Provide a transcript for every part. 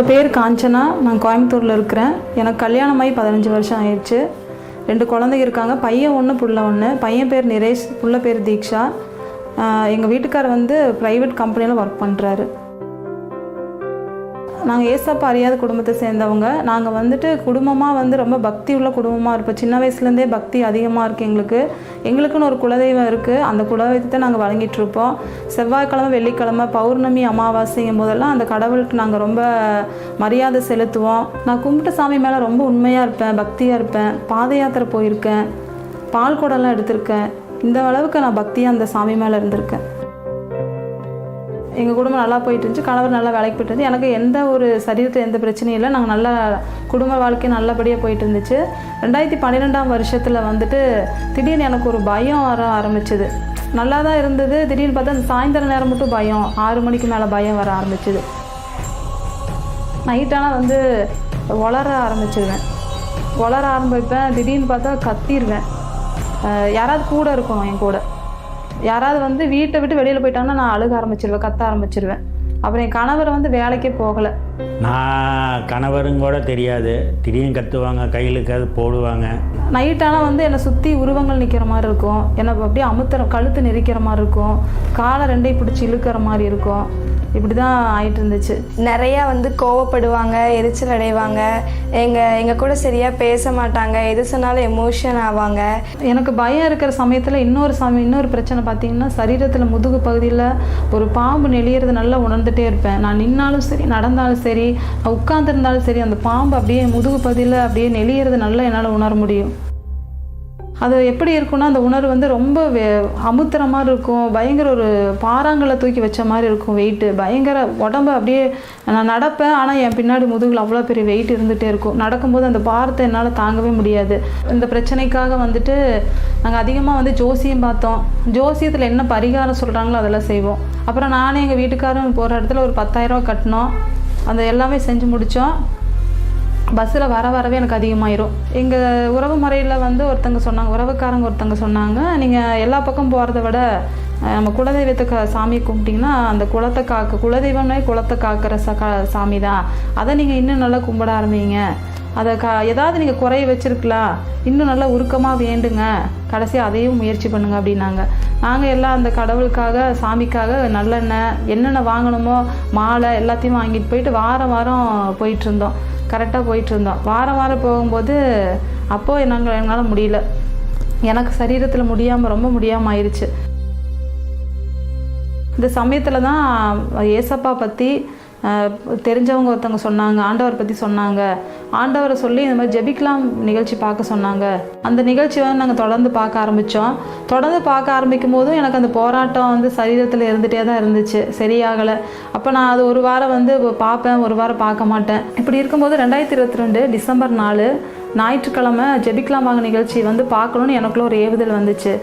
என்னோடய பேர் காஞ்சனா. நான் கோயம்புத்தூரில் இருக்கிறேன். எனக்கு கல்யாணமாகி பதினஞ்சு வருஷம் ஆயிடுச்சு. ரெண்டு குழந்தைங்க இருக்காங்க. பையன் ஒன்று புள்ள ஒன்று பையன் பேர் நிரேஷ் புள்ள பேர் தீக்ஷா. எங்கள் வீட்டுக்கார் வந்து ப்ரைவேட் கம்பெனியில் ஒர்க் பண்ணுறாரு நாங்கள் ஏசப்பா அறியாத குடும்பத்தை சேர்ந்தவங்க. நாங்கள் வந்துட்டு குடும்பமாக வந்து ரொம்ப பக்தி உள்ள குடும்பமாக இருப்போம். சின்ன வயசுலேருந்தே பக்தி அதிகமாக இருக்குது எங்களுக்கு. எங்களுக்குன்னு ஒரு குலதெய்வம் இருக்குது அந்த குலதெய்வத்தை நாங்கள் வழங்கிட்டுருப்போம். செவ்வாய்க்கிழமை வெள்ளிக்கிழமை பௌர்ணமி அமாவாசைங்கும் போதெல்லாம் அந்த கடவுளுக்கு நாங்கள் ரொம்ப மரியாதை செலுத்துவோம். நான் கும்பிட்ட சாமி மேலே ரொம்ப உண்மையாக இருப்பேன் பக்தியாக இருப்பேன். பாத யாத்திரை போயிருக்கேன். பால் குடம்லாம் எடுத்திருக்கேன். இந்த அளவுக்கு நான் பக்தியாக அந்த சாமி மேலே இருந்திருக்கேன். எங்கள் குடும்பம் நல்லா போயிட்டு இருந்துச்சு. கணவர் நல்லா வேலைக்கு போயிட்டு இருந்துச்சு எனக்கு எந்த ஒரு சரீரத்தில் எந்த பிரச்சனையும் இல்லை. நாங்கள் நல்லா குடும்ப வாழ்க்கை நல்லபடியாக போயிட்டு இருந்துச்சு. ரெண்டாயிரத்தி பன்னிரெண்டாம் வருஷத்தில் வந்துட்டு திடீர்னு எனக்கு ஒரு பயம் வர ஆரம்பிச்சது. நல்லா தான் இருந்தது. திடீர்னு பார்த்தா அந்த சாயந்தர நேரம் மட்டும் பயம். ஆறு மணிக்கு மேலே பயம் வர ஆரம்பிச்சது. நைட்டானால் வந்து வளர ஆரம்பிச்சிடுவேன் வளர ஆரம்பிப்பேன். திடீர்னு பார்த்தா கத்திடுவேன் யாராவது கூட இருக்கணும் என் கூட. யாராவது வந்து வீட்டை விட்டு வெளியில் போயிட்டாங்கன்னா நான் அழுக ஆரம்பிச்சிருவேன் கத்த ஆரம்பிச்சிருவேன். அப்புறம் என் கணவர் வந்து வேலைக்கே போகலை. நான் கணவரும் கூட தெரியாது. திடீர்னு கத்துவாங்க கையில் கது போடுவாங்க நைட்டானால் வந்து என்னை சுற்றி உருவங்கள் நிற்கிற மாதிரி இருக்கும். என்னை அப்படியே அமுத்துற கழுத்து நெரிக்கிற மாதிரி இருக்கும். காலை ரெண்டையும் பிடிச்சி இழுக்கிற மாதிரி இருக்கும். இப்படி தான் ஆயிட்டு இருந்துச்சு நிறையா வந்து கோவப்படுவாங்க எரிச்சல் அடைவாங்க. எங்கள் எங்கள் கூட சரியாக பேச மாட்டாங்க. எது சொன்னாலும் எமோஷன் ஆவாங்க. எனக்கு பயம் இருக்கிற சமயத்தில் இன்னொரு சமயம் இன்னொரு பிரச்சனை பார்த்தீங்கன்னா சரீரத்தில் முதுகு பகுதியில் ஒரு பாம்பு நெளியறது நல்லா உணர்ந்துட்டே இருப்பேன். நான் நின்னாலும் சரி நடந்தாலும் சரி உட்காந்துருந்தாலும் சரி அந்த பாம்பு அப்படியே முதுகு பகுதியில் அப்படியே நெளியறது நல்லா என்னால் உணர முடியும். அது எப்படி இருக்கும்னா அந்த உணர்வு வந்து ரொம்ப அமுத்துற மாதிரி இருக்கும். பயங்கர ஒரு பாறாங்களை தூக்கி வச்ச மாதிரி இருக்கும் வெயிட்டு பயங்கர உடம்பு அப்படியே நான் நடப்பேன் ஆனால் என் பின்னாடி முதுகில் அவ்வளோ பெரிய வெயிட் இருந்துகிட்டே இருக்கும். நடக்கும்போது அந்த பாரத்தை என்னால் தாங்கவே முடியாது. இந்த பிரச்சனைக்காக வந்துட்டு நாங்கள் அதிகமாக வந்து ஜோசியம் பார்த்தோம். ஜோசியத்தில் என்ன பரிகாரம் சொல்கிறாங்களோ அதெல்லாம் செய்வோம். அப்புறம் நானே எங்கள் வீட்டுக்காரரும் போகிற இடத்துல ஒரு பத்தாயிரரூவா கட்டினோம். அந்த எல்லாமே செஞ்சு முடித்தோம் பஸ்ஸில் வர வரவே எனக்கு அதிகமாயிரும். எங்கள் உறவு முறையில் வந்து ஒருத்தங்க சொன்னாங்க உறவுக்காரங்க ஒருத்தங்க சொன்னாங்க நீங்கள் எல்லா பக்கம் போகிறத விட நம்ம குலதெய்வத்தை சாமியை கும்பிட்டிங்கன்னா அந்த குளத்தை காக்க குலதெய்வம்னே குளத்தை காக்கிற ச க சாமி தான். அதை நீங்கள் இன்னும் நல்லா கும்பிட ஆரம்பிங்க. அதை க ஏதாவது நீங்கள் குறைய வச்சுருக்கலாம். இன்னும் நல்லா உருக்கமாக வேண்டுங்க. கடைசியாக அதையும் முயற்சி பண்ணுங்க அப்படின்னாங்க. நாங்கள் எல்லாம் அந்த கடவுளுக்காக சாமிக்காக நல்லெண்ணெய் என்னென்ன வாங்கணுமோ மாலை எல்லாத்தையும் வாங்கிட்டு போயிட்டு வாரம் வாரம் போயிட்டுருந்தோம் கரெக்டாக போயிட்டு இருந்தோம் வாரம் வாரம் போகும்போது அப்போது நாங்கள் எங்களால் முடியல. எனக்கு சரீரத்தில் முடியாமல் ரொம்ப முடியாமல் ஆயிடுச்சு இந்த சமயத்தில் தான் ஏசப்பா பற்றி தெரிஞ்சவங்க ஒருத்தவங்க சொன்னாங்க ஆண்டவர் பற்றி சொன்னாங்க. ஆண்டவரை சொல்லி இந்த மாதிரி ஜெபிக்கலாம் நிகழ்ச்சி பார்க்க சொன்னாங்க. அந்த நிகழ்ச்சி வந்து நாங்கள் தொடர்ந்து பார்க்க ஆரம்பித்தோம் தொடர்ந்து பார்க்க ஆரம்பிக்கும் போதும் எனக்கு அந்த போராட்டம் வந்து சரீரத்தில் இருந்துகிட்டே தான் இருந்துச்சு. சரியாகலை. அப்போ நான் அது ஒரு வாரம் வந்து பார்ப்பேன் ஒரு வாரம் பார்க்க மாட்டேன். இப்படி இருக்கும்போது ரெண்டாயிரத்தி இருபத்தி ரெண்டு டிசம்பர் நாலு ஞாயிற்றுக்கிழமை ஜெபிக்கலாம் வாங்க நிகழ்ச்சி வந்து பார்க்கணுன்னு எனக்குள்ள ஒரு ஏவுதல் வந்துச்சு.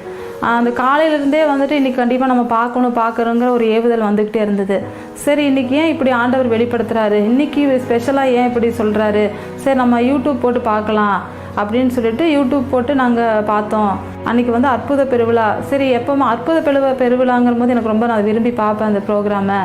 அந்த காலையிலேருந்தே வந்துட்டு இன்றைக்கி கண்டிப்பாக நம்ம பார்க்கணும் பார்க்குறோங்கிற ஒரு ஏவுதல் வந்துக்கிட்டே இருந்தது. சரி இன்றைக்கி ஏன் இப்படி ஆண்டவர் வெளிப்படுத்துகிறாரு இன்றைக்கி ஸ்பெஷலாக ஏன் இப்படி சொல்கிறாரு சரி நம்ம யூடியூப் போட்டு பார்க்கலாம் அப்படின்னு சொல்லிட்டு யூடியூப் போட்டு நாங்கள் பார்த்தோம். அன்றைக்கி வந்து அற்புத பெருவிழா. சரி எப்போவுமே அற்புத பெருவ பெருவிழாங்கிற போது எனக்கு ரொம்ப நான் விரும்பி பார்ப்பேன் அந்த ப்ரோக்ராமை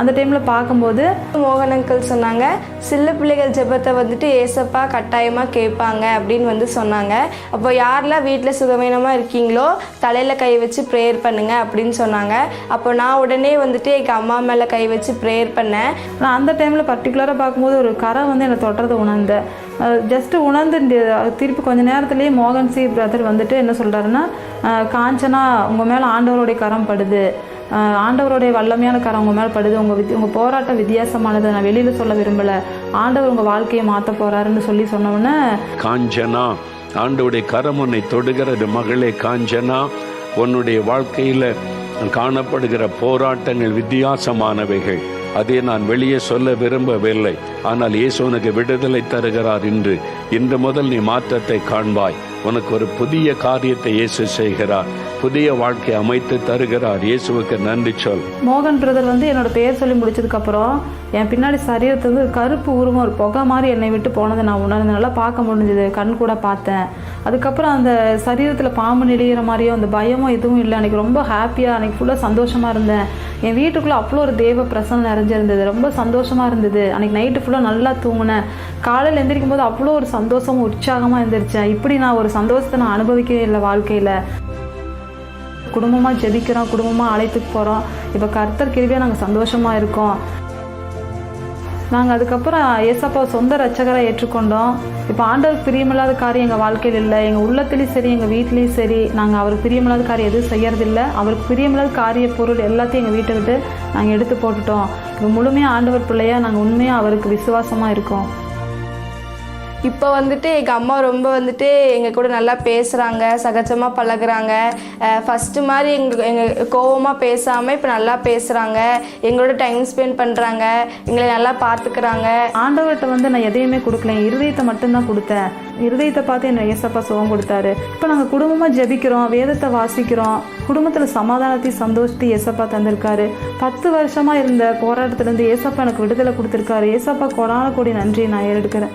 அந்த டைமில் பார்க்கும்போது மோகன் அங்கிள் சொன்னாங்க சில்ல பிள்ளைகள் ஜெபத்தை வந்துட்டு ஏசப்பா கட்டாயமாக கேட்பாங்க அப்படின்னு வந்து சொன்னாங்க. அப்போ யாரெல்லாம் வீட்டில் சுகவீனமாக இருக்கீங்களோ தலையில் கை வச்சு ப்ரேயர் பண்ணுங்க அப்படின்னு சொன்னாங்க. அப்போ நான் உடனே வந்துட்டு எங்கள் அம்மா மேலே கை வச்சு ப்ரேயர் பண்ணேன். நான் அந்த டைமில் பர்டிகுலராக பார்க்கும்போது ஒரு கரை வந்து என்னை தொட்டுறதை உணர்ந்தேன். ஜஸ்ட்டு உணர்ந்து திருப்பி கொஞ்ச நேரத்துலேயே மோகன் சி பிரதர் வந்துட்டு என்ன சொல்கிறாருன்னா காஞ்சனா உங்கள் மேலே ஆண்டவருடைய கரம் படுது. ஆண்டவருடைய வல்லமையான கரம் உங்கள் மேலே படுது. உங்கள் வித் உங்கள் போராட்டம் வித்தியாசமானது. நான் வெளியில் சொல்ல விரும்பலை. ஆண்டவர் உங்கள் வாழ்க்கையை மாற்ற போகிறாருன்னு சொல்லி சொன்ன காஞ்சனா ஆண்டவுடைய கரம் உன்னை தொடுகிறது. மகளே காஞ்சனா உன்னுடைய வாழ்க்கையில் காணப்படுகிற போராட்டங்கள் வித்தியாசமானவைகள். அதை நான் வெளியே சொல்ல விரும்பவில்லை. ஆனால் இயேசு உனக்கு விடுதலை தருகிறார் இன்று. இன்று முதல் நீ மாற்றத்தை காண்பாய். உனக்கு ஒரு புதிய காரியத்தை இயேசு செய்கிறார். புதிய வாழ்க்கை அமைத்து தருகிறார். இயேசுவுக்கு நன்றி சொல். மோகன் பிரதர் வந்து என்னோட பெயர் சொல்லி முடிச்சதுக்கப்புறம் என் பின்னாடி சரீரத்துல இருந்து கருப்பு உருவம் ஒரு புகை மாதிரி என்னை விட்டு போனதை நான் உணர்ந்து பார்க்க முடிஞ்சது. கண் கூட பார்த்தேன். அதுக்கப்புறம் அந்த சரீரத்தில் பாம்பு நெளிகிற மாதிரியோ அந்த பயமோ எதுவும் இல்லை. அன்றைக்கி ரொம்ப ஹாப்பியாக அன்றைக்கி ஃபுல்லாக சந்தோஷமாக இருந்தேன். என் வீட்டுக்குள்ளே அவ்வளோ ஒரு தேவ பிரசன்னம் நிறைஞ்சிருந்தது. ரொம்ப சந்தோஷமாக இருந்தது. அன்றைக்கி நைட்டு ஃபுல்லாக நல்லா தூங்கினேன். காலையில் எந்திரிக்கும் போது அவ்வளோ ஒரு சந்தோஷம் உற்சாகமாக எழுந்திரிச்சேன் இப்படி நான் ஒரு சந்தோஷத்தை நான் அனுபவிக்கவே இல்லை வாழ்க்கையில். குடும்பமாக ஜெபிக்கிறோம் குடும்பமாக அழைத்துக்கு போகிறோம் இப்போ கர்த்தர் கிருவியாக நாங்கள் சந்தோஷமாக இருக்கோம். நாங்கள் அதுக்கப்புறம் ஏசப்பா சொந்த ரட்சகராக ஏற்றுக்கொண்டோம். இப்போ ஆண்டவருக்கு பிரியமில்லாத காரியம் எங்கள் வாழ்க்கையில் இல்லை. எங்கள் உள்ளத்துலேயும் சரி எங்கள் வீட்லேயும் சரி நாங்கள் அவருக்கு பிரியமில்லாத காரியம் எதுவும் செய்யறதில்ல. அவருக்கு பிரியமில்லாத காரிய பொருள் எல்லாத்தையும் எங்கள் வீட்டை விட்டு நாங்கள் எடுத்து போட்டுட்டோம். இப்போ முழுமையாக ஆண்டவர் பிள்ளையாக நாங்கள் உண்மையாக அவருக்கு விசுவாசமாக இருக்கோம். இப்போ வந்துட்டு எங்கள் அம்மா ரொம்ப வந்துட்டு எங்கள் கூட நல்லா பேசுகிறாங்க சகஜமாக பழகுறாங்க. ஃபஸ்ட்டு மாதிரி எங்கள் எங்கள் கோவமாக பேசாமல் இப்போ நல்லா பேசுகிறாங்க எங்களோட டைம் ஸ்பெண்ட் பண்ணுறாங்க எங்களை நல்லா பார்த்துக்கிறாங்க ஆண்டவர்கிட்ட வந்து நான் எதையுமே கொடுக்கல. இருதயத்தை மட்டும்தான் கொடுத்தேன். இருதயத்தை பார்த்து என்னை ஏசப்பா சுகம் கொடுத்தாரு. இப்போ நாங்கள் குடும்பமாக ஜெபிக்கிறோம் வேதத்தை வாசிக்கிறோம். குடும்பத்தில் சமாதானத்தையும் சந்தோஷத்தையும் ஏசப்பா தந்திருக்காரு. பத்து வருஷமாக இருந்த போராட்டத்துலேருந்து ஏசப்பா எனக்கு விடுதலை கொடுத்துருக்காரு. ஏசப்பா கொடான கோடி நன்றி நான் ஏறெடுக்கிறேன்.